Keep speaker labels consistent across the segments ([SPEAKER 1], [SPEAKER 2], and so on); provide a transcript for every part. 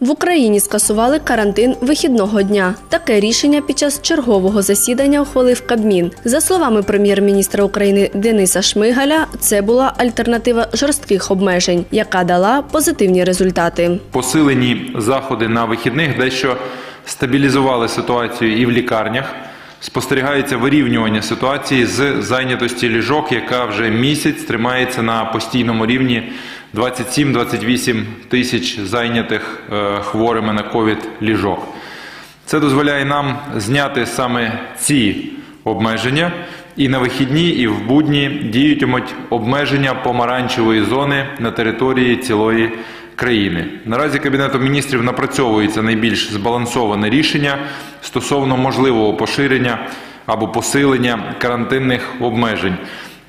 [SPEAKER 1] В Україні скасували карантин вихідного дня. Таке рішення під час чергового засідання ухвалив Кабмін. За словами прем'єр-міністра України Дениса Шмигаля, це була альтернатива жорстких обмежень, яка дала позитивні результати.
[SPEAKER 2] Посилені заходи на вихідних дещо стабілізували ситуацію і в лікарнях. Спостерігається вирівнювання ситуації з зайнятості ліжок, яка вже місяць тримається на постійному рівні 27-28 тисяч зайнятих е, хворими на ковід ліжок. Це дозволяє нам зняти саме ці обмеження. І на вихідні, і в будні діятимуть обмеження помаранчевої зони на території цілої країни. Наразі Кабінетом міністрів напрацьовується найбільш збалансоване рішення стосовно можливого поширення або посилення карантинних обмежень.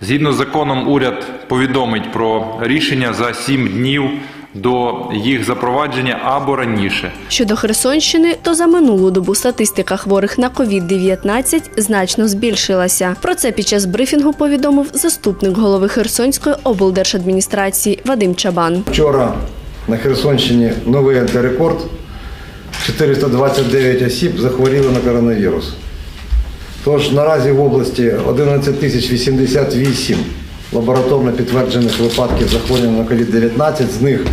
[SPEAKER 2] Згідно з законом, уряд повідомить про рішення за 7 днів до їх запровадження або раніше.
[SPEAKER 1] Щодо Херсонщини, то за минулу добу статистика хворих на COVID-19 значно збільшилася. Про це під час брифінгу повідомив заступник голови Херсонської облдержадміністрації Вадим Чабан.
[SPEAKER 3] Вчора на Херсонщині новий антирекорд. 429 осіб захворіли на коронавірус. Тож наразі в області 11 тисяч 88 лабораторно підтверджених випадків захворювання на COVID-19, з них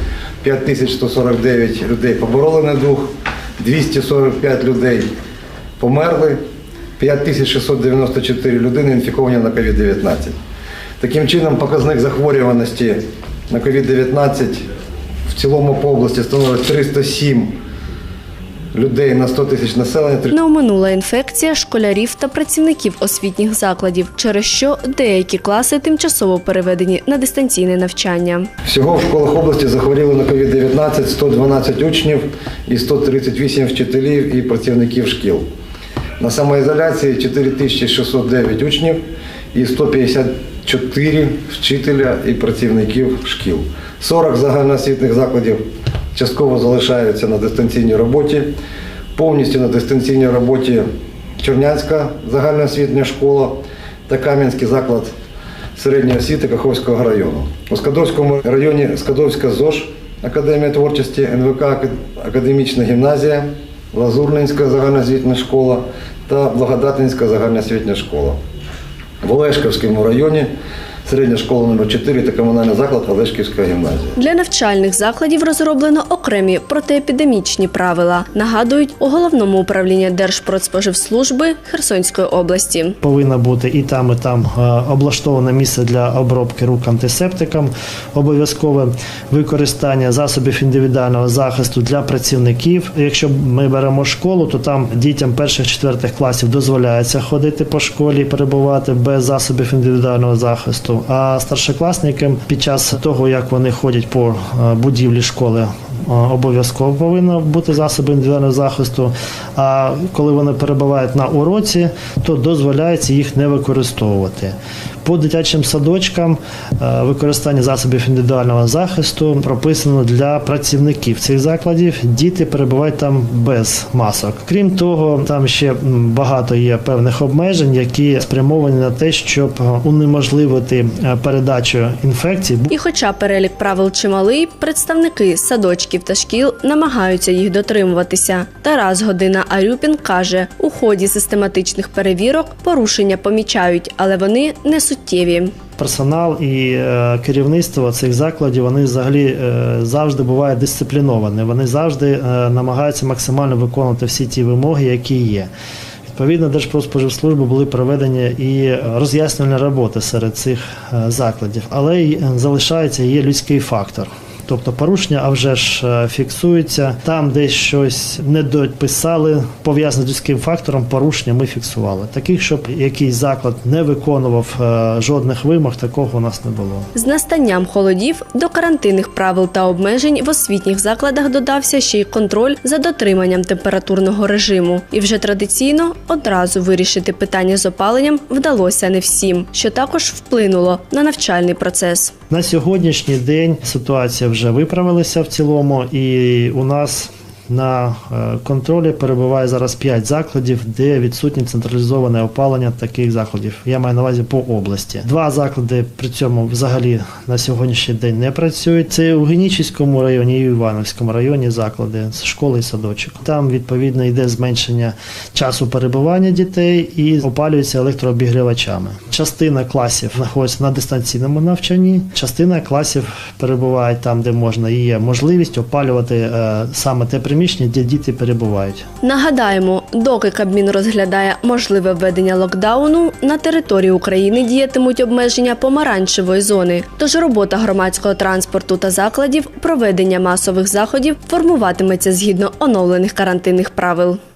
[SPEAKER 3] 5149 людей побороли недуг, 245 людей померли, 5694 людини інфіковані на COVID-19. Таким чином, показник захворюваності на COVID-19 в цілому по області становить 307 людей на 100 тисяч населення.
[SPEAKER 1] Не оминула інфекція школярів та працівників освітніх закладів, через що деякі класи тимчасово переведені на дистанційне навчання.
[SPEAKER 3] Всього в школах області захворіли на COVID-19 112 учнів і 138 вчителів і працівників шкіл. На самоізоляції 4609 учнів і 154 вчителя і працівників шкіл. 40 загальноосвітних закладів частково залишаються на дистанційній роботі. Повністю на дистанційній роботі Чернянська загальноосвітня школа та Кам'янський заклад середньої освіти Каховського району. У Скадовському районі Скадовська ЗОЖ, Академія творчості, НВК Академічна гімназія, Лазурненська загальноосвітня школа та Благодатинська загальноосвітня школа. В Олешківському районі середня школа номер 4 та комунальний заклад Олешківська гімназія.
[SPEAKER 1] Для навчальних закладів розроблено окремі протиепідемічні правила. Нагадують у головному управлінні Держпродспоживслужби Херсонської області.
[SPEAKER 4] Повинно бути і там, і там е, облаштоване місце для обробки рук антисептиком, обов'язкове використання засобів індивідуального захисту для працівників. Якщо ми беремо школу, то там дітям перших-четвертих класів дозволяється ходити по школі і перебувати без засобів індивідуального захисту. А старшокласникам під час того, як вони ходять по е, будівлі школи, е, обов'язково повинно бути засоби індивідуального захисту. А коли вони перебувають на уроці, то дозволяється їх не використовувати. По дитячим садочкам е, використання засобів індивідуального захисту прописано для працівників цих закладів. Діти перебувають там без масок. Крім того, там ще багато є певних обмежень, які спрямовані на те, щоб е, унеможливити е, передачу інфекцій.
[SPEAKER 1] І хоча перелік правил чималий, представники садочків та шкіл намагаються їх дотримуватися. Тарас Година Арюпін каже, у ході систематичних перевірок порушення помічають, але вони не суттєві.
[SPEAKER 4] Персонал і е, керівництво цих закладів вони взагалі е, завжди бувають дисципліновані. Вони завжди е, намагаються максимально виконувати всі ті вимоги, які є. Відповідно, Держпродспоживслужби були проведені і роз'яснювальні роботи серед цих закладів, але й залишається є людський фактор. Тобто порушення, а вже ж е, фіксуються. Там, де щось не дописали, пов'язане з людським фактором, порушення ми фіксували. Таких, щоб якийсь заклад не виконував е, жодних вимог, такого у нас не було.
[SPEAKER 1] З настанням холодів до карантинних правил та обмежень в освітніх закладах додався ще й контроль за дотриманням температурного режиму. І вже традиційно одразу вирішити питання з опаленням вдалося не всім, що також вплинуло на навчальний процес.
[SPEAKER 4] На сьогоднішній день ситуація вже виправилася в цілому, і у нас на е, контролі перебуває зараз 5 закладів, де відсутнє централізоване опалення таких закладів. Я маю на увазі по області. Два заклади при цьому взагалі на сьогоднішній день не працюють. Це у Генічіському районі і у Івановському районі заклади з школи і садочок. Там відповідно йде зменшення часу перебування дітей і опалюється електрообігрівачами. Частина класів знаходиться на дистанційному навчанні. Частина класів перебуває там, де можна і є можливість опалювати е, саме те приміщення, де діти перебувають.
[SPEAKER 1] Нагадаємо, доки Кабмін розглядає можливе введення локдауну, на території України діятимуть обмеження помаранчевої зони. Тож робота громадського транспорту та закладів, проведення масових заходів формуватиметься згідно оновлених карантинних правил.